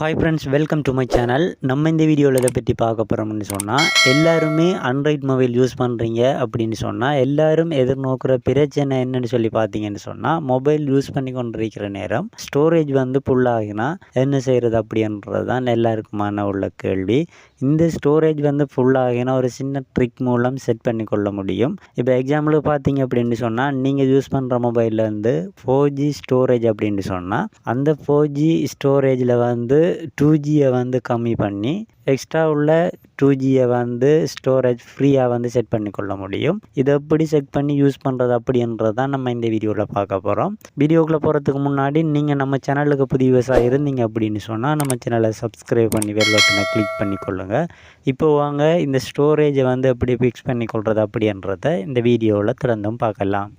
Hi friends welcome to my channel நம்ம இந்த வீடியோவில் இதை பற்றி பார்க்க போகிறோம்னு சொன்னால் எல்லாருமே ஆண்ட்ராய்ட் மொபைல் யூஸ் பண்ணுறீங்க அப்படின்னு சொன்னால் எல்லாரும் எதிர்நோக்கிற பிரச்சனை என்னன்னு சொல்லி பார்த்தீங்கன்னு சொன்னால் மொபைல் யூஸ் பண்ணி கொண்டிருக்கிற நேரம் ஸ்டோரேஜ் வந்து ஃபுல்லாகினா என்ன செய்கிறது அப்படின்றது தான் எல்லாருக்குமான உள்ள கேள்வி. இந்த ஸ்டோரேஜ் வந்து ஃபுல்லாகினா ஒரு சின்ன ட்ரிக் மூலம் செட் பண்ணி கொள்ள முடியும். இப்போ எக்ஸாம்பிளுக்கு பார்த்தீங்க அப்படின்னு சொன்னால் நீங்கள் யூஸ் பண்ணுற மொபைலில் வந்து ஃபோர் ஜி ஸ்டோரேஜ் அப்படின்னு சொன்னால் அந்த ஃபோர் ஜி ஸ்டோரேஜில் வந்து டூ ஜியை வந்து கம்மி பண்ணி எக்ஸ்ட்ரா உள்ள டூ ஜியை வந்து ஸ்டோரேஜ் ஃப்ரீயாக வந்து செட் பண்ணி கொள்ள முடியும். இதை எப்படி செட் பண்ணி யூஸ் பண்ணுறது அப்படின்றது தான் நம்ம இந்த வீடியோவில் பார்க்க போகிறோம் வீடியோக்குள்ளே போகிறதுக்கு முன்னாடி நீங்கள் நம்ம சேனலுக்கு புதிய விவசாயம் இருந்தீங்க அப்படின்னு சொன்னால் நம்ம சேனலை சப்ஸ்கிரைப் பண்ணி வெள்ளத்தினை கிளிக் பண்ணி கொள்ளுங்கள் இப்போ வாங்க இந்த ஸ்டோரேஜை வந்து எப்படி ஃபிக்ஸ் பண்ணி அப்படின்றத இந்த வீடியோவில் திறந்தும் பார்க்கலாம்.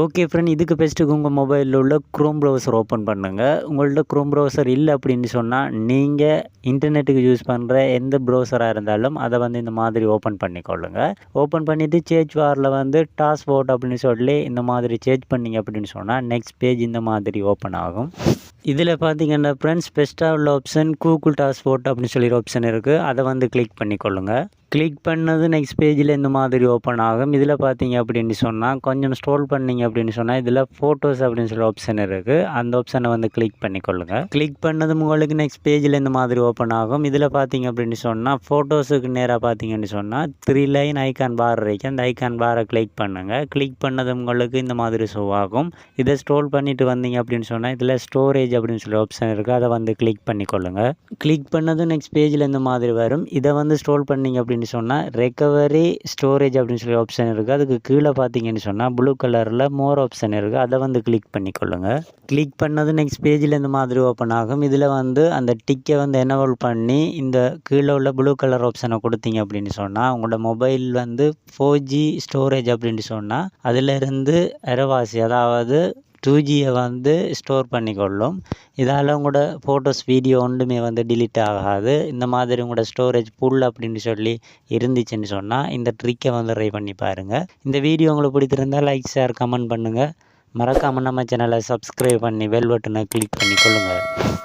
ஓகே ஃப்ரெண்ட் இதுக்கு பெஸ்ட்டுக்கு உங்கள் மொபைலில் உள்ள க்ரோம் ப்ரௌசர் ஓப்பன் பண்ணுங்கள் உங்கள்ட்ட க்ரோம் ப்ரௌசர் இல்லை அப்படின்னு சொன்னால் நீங்கள் இன்டர்நெட்டுக்கு யூஸ் பண்ணுற எந்த ப்ரௌசராக இருந்தாலும் அதை வந்து இந்த மாதிரி ஓப்பன் பண்ணிக்கொள்ளுங்கள் ஓப்பன் பண்ணிவிட்டு சேஞ்ச் வாரில் வந்து டாஸ் போட் அப்படின்னு சொல்லி இந்த மாதிரி சேஞ்ச் பண்ணிங்க அப்படின்னு சொன்னால் நெக்ஸ்ட் பேஜ் இந்த மாதிரி ஓப்பன் ஆகும். இதில் பார்த்தீங்கன்னா ஃப்ரெண்ட்ஸ் பெஸ்ட்டாக உள்ள ஆப்ஷன் கூகுள் டாஸ் போட் அப்படின்னு சொல்லி ஒரு ஆப்ஷன் இருக்குது அதை வந்து கிளிக் பண்ணிக்கொள்ளுங்கள் கிளிக் பண்ணது நெக்ஸ்ட் பேஜில் இந்த மாதிரி ஓப்பன் ஆகும். இதில் பார்த்தீங்க அப்படின்னு சொன்னால் கொஞ்சம் ஸ்ட்ரோல் பண்ணீங்க அப்படின்னு சொன்னால் இதில் ஃபோட்டோஸ் அப்படின்னு சொல்லி ஆப்ஷன் இருக்குது அந்த ஆப்ஷனை வந்து கிளிக் பண்ணிக்கொள்ளுங்கள் கிளிக் பண்ணது உங்களுக்கு நெக்ஸ்ட் பேஜில் இந்த மாதிரி ஓப்பன் ஆகும். இதில் பார்த்தீங்க அப்படின்னு சொன்னால் ஃபோட்டோஸுக்கு நேராக பார்த்தீங்கன்னு சொன்னால் த்ரீ லைன் ஐக்கான் பார் இருக்கு அந்த ஐக்கான் பாரை கிளிக் பண்ணுங்கள் கிளிக் பண்ணது உங்களுக்கு இந்த மாதிரி ஷோ ஆகும். இதை ஸ்ட்ரோல் பண்ணிட்டு வந்தீங்க அப்படின்னு சொன்னால் இதில் ஸ்டோரேஜ் அப்படின்னு சொல்லி ஆப்ஷன் இருக்குது அதை வந்து கிளிக் பண்ணிக்கொள்ளுங்கள் கிளிக் பண்ணதும் நெக்ஸ்ட் பேஜில் இந்த மாதிரி வரும். இதை வந்து ஸ்ட்ரோல் பண்ணிங்க அப்படின்னு சொன்னால் ரெக்கவரி ஸ்டோரேஜ் அப்படின்னு சொல்லி ஆப்ஷன் இருக்குது அதுக்கு கீழே பார்த்தீங்கன்னு சொன்னால் ப்ளூ கலரில் மோர் ஆப்ஷன் இருக்குது அதை வந்து கிளிக் பண்ணிக்கொள்ளுங்க. கிளிக் பண்ணது நெக்ஸ்ட் பேஜில் இந்த மாதிரி ஓப்பன் ஆகும். இதில் வந்து அந்த டிக்கை வந்து எனவல் பண்ணி இந்த கீழே உள்ள ப்ளூ கலர் ஆப்ஷனை கொடுத்தீங்க அப்படின்னு சொன்னால் உங்களோட மொபைல் வந்து ஃபோர் ஜி ஸ்டோரேஜ் அப்படின்னு சொன்னால் அதிலிருந்து இரவாசி அதாவது டூஜியை வந்து ஸ்டோர் பண்ணிக்கொள்ளும். இதால் உங்களோட ஃபோட்டோஸ் வீடியோ ஒன்றுமே வந்து டிலீட் ஆகாது. இந்த மாதிரி உங்களோட ஸ்டோரேஜ் ஃபுல் அப்படின்னு சொல்லி இருந்துச்சுன்னு சொன்னால் இந்த ட்ரிக்கை வந்து ட்ரை பண்ணி பாருங்கள் இந்த வீடியோ உங்களுக்கு பிடித்திருந்தால் லைக் ஷேர் கமெண்ட் பண்ணுங்கள் மறக்காமல் நம்ம சேனலை சப்ஸ்கிரைப் பண்ணி பெல் பட்டனை கிளிக் பண்ணி கொள்ளுங்கள்